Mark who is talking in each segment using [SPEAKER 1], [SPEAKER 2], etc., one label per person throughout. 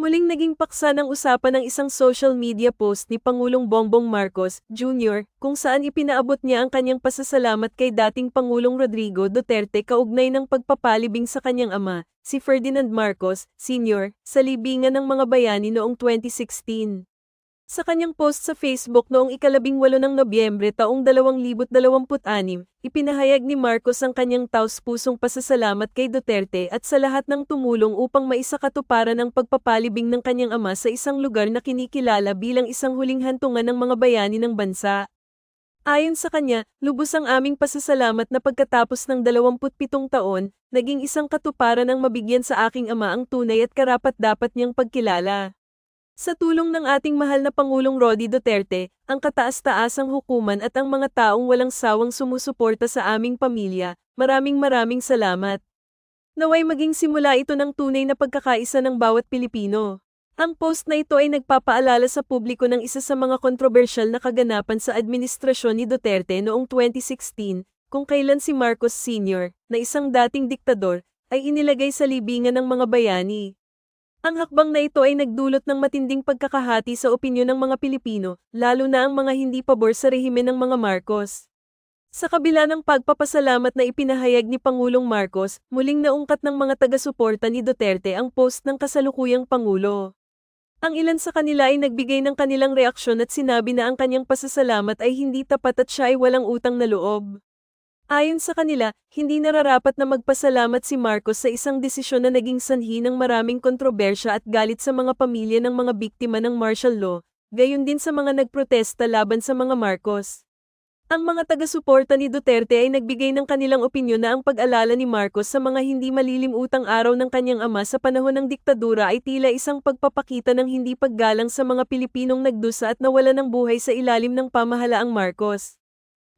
[SPEAKER 1] Muling naging paksa ng usapan ng isang social media post ni Pangulong Bongbong Marcos Jr. kung saan ipinaabot niya ang kanyang pasasalamat kay dating Pangulong Rodrigo Duterte kaugnay ng pagpapalibing sa kanyang ama, si Ferdinand Marcos Sr., sa libingan ng mga bayani noong 2016. Sa kanyang post sa Facebook noong ikalabing walo ng Nobyembre taong 2026, ipinahayag ni Marcos ang kanyang taus-pusong pasasalamat kay Duterte at sa lahat ng tumulong upang maisakatuparan ang pagpapalibing ng kanyang ama sa isang lugar na kinikilala bilang isang huling hantungan ng mga bayani ng bansa. Ayon sa kanya, lubos ang aming pasasalamat na pagkatapos ng 27 taon, naging isang katuparan ang mabigyan sa aking ama ang tunay at karapat-dapat niyang pagkilala. Sa tulong ng ating mahal na Pangulong Rodi Duterte, ang kataas-taasang hukuman at ang mga taong walang sawang sumusuporta sa aming pamilya, maraming maraming salamat. Naway maging simula ito ng tunay na pagkakaisa ng bawat Pilipino. Ang post na ito ay nagpapaalala sa publiko ng isa sa mga kontrobersyal na kaganapan sa administrasyon ni Duterte noong 2016, kung kailan si Marcos Sr., na isang dating diktador, ay inilagay sa libingan ng mga bayani. Ang hakbang na ito ay nagdulot ng matinding pagkakahati sa opinyon ng mga Pilipino, lalo na ang mga hindi pabor sa rehimen ng mga Marcos. Sa kabila ng pagpapasalamat na ipinahayag ni Pangulong Marcos, muling naungkat ng mga taga-suporta ni Duterte ang post ng kasalukuyang Pangulo. Ang ilan sa kanila ay nagbigay ng kanilang reaksyon at sinabi na ang kanyang pasasalamat ay hindi tapat at siya ay walang utang na loob. Ayon sa kanila, hindi nararapat na magpasalamat si Marcos sa isang desisyon na naging sanhi ng maraming kontrobersya at galit sa mga pamilya ng mga biktima ng martial law, gayon din sa mga nagprotesta laban sa mga Marcos. Ang mga taga-suporta ni Duterte ay nagbigay ng kanilang opinyon na ang pag-alala ni Marcos sa mga hindi malilimutang araw ng kanyang ama sa panahon ng diktadura ay tila isang pagpapakita ng hindi paggalang sa mga Pilipinong nagdusa at nawala ng buhay sa ilalim ng pamahalaang Marcos.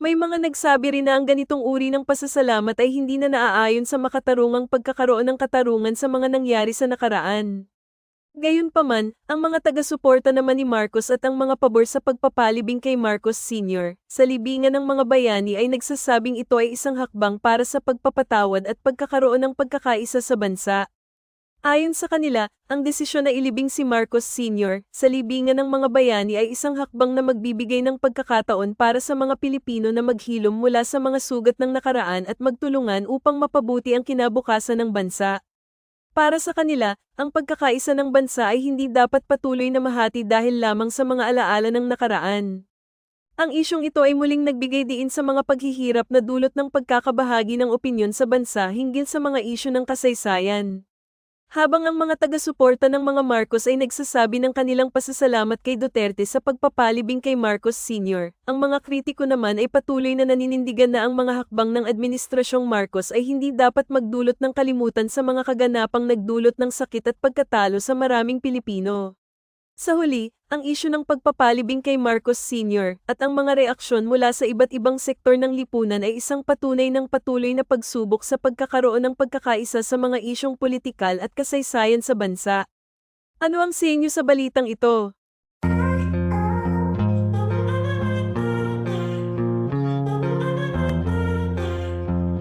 [SPEAKER 1] May mga nagsabi rin na ang ganitong uri ng pasasalamat ay hindi na naaayon sa makatarungang pagkakaroon ng katarungan sa mga nangyari sa nakaraan. Gayunpaman, ang mga taga-suporta naman ni Marcos at ang mga pabor sa pagpapalibing kay Marcos Sr. sa libingan ng mga bayani ay nagsasabing ito ay isang hakbang para sa pagpapatawad at pagkakaroon ng pagkakaisa sa bansa. Ayon sa kanila, ang desisyon na ilibing si Marcos Sr. sa libingan ng mga bayani ay isang hakbang na magbibigay ng pagkakataon para sa mga Pilipino na maghilom mula sa mga sugat ng nakaraan at magtulungan upang mapabuti ang kinabukasan ng bansa. Para sa kanila, ang pagkakaisa ng bansa ay hindi dapat patuloy na mahati dahil lamang sa mga alaala ng nakaraan. Ang isyong ito ay muling nagbigay diin sa mga paghihirap na dulot ng pagkakabahagi ng opinyon sa bansa hinggil sa mga isyu ng kasaysayan. Habang ang mga taga-suporta ng mga Marcos ay nagsasabi ng kanilang pasasalamat kay Duterte sa pagpapalibing kay Marcos Sr., ang mga kritiko naman ay patuloy na naninindigan na ang mga hakbang ng Administrasyong Marcos ay hindi dapat magdulot ng kalimutan sa mga kaganapang nagdulot ng sakit at pagkatalo sa maraming Pilipino. Sa huli, ang isyu ng pagpapalibing kay Marcos Sr. at ang mga reaksyon mula sa iba't ibang sektor ng lipunan ay isang patunay ng patuloy na pagsubok sa pagkakaroon ng pagkakaisa sa mga isyong politikal at kasaysayan sa bansa. Ano ang sinyo sa balitang ito?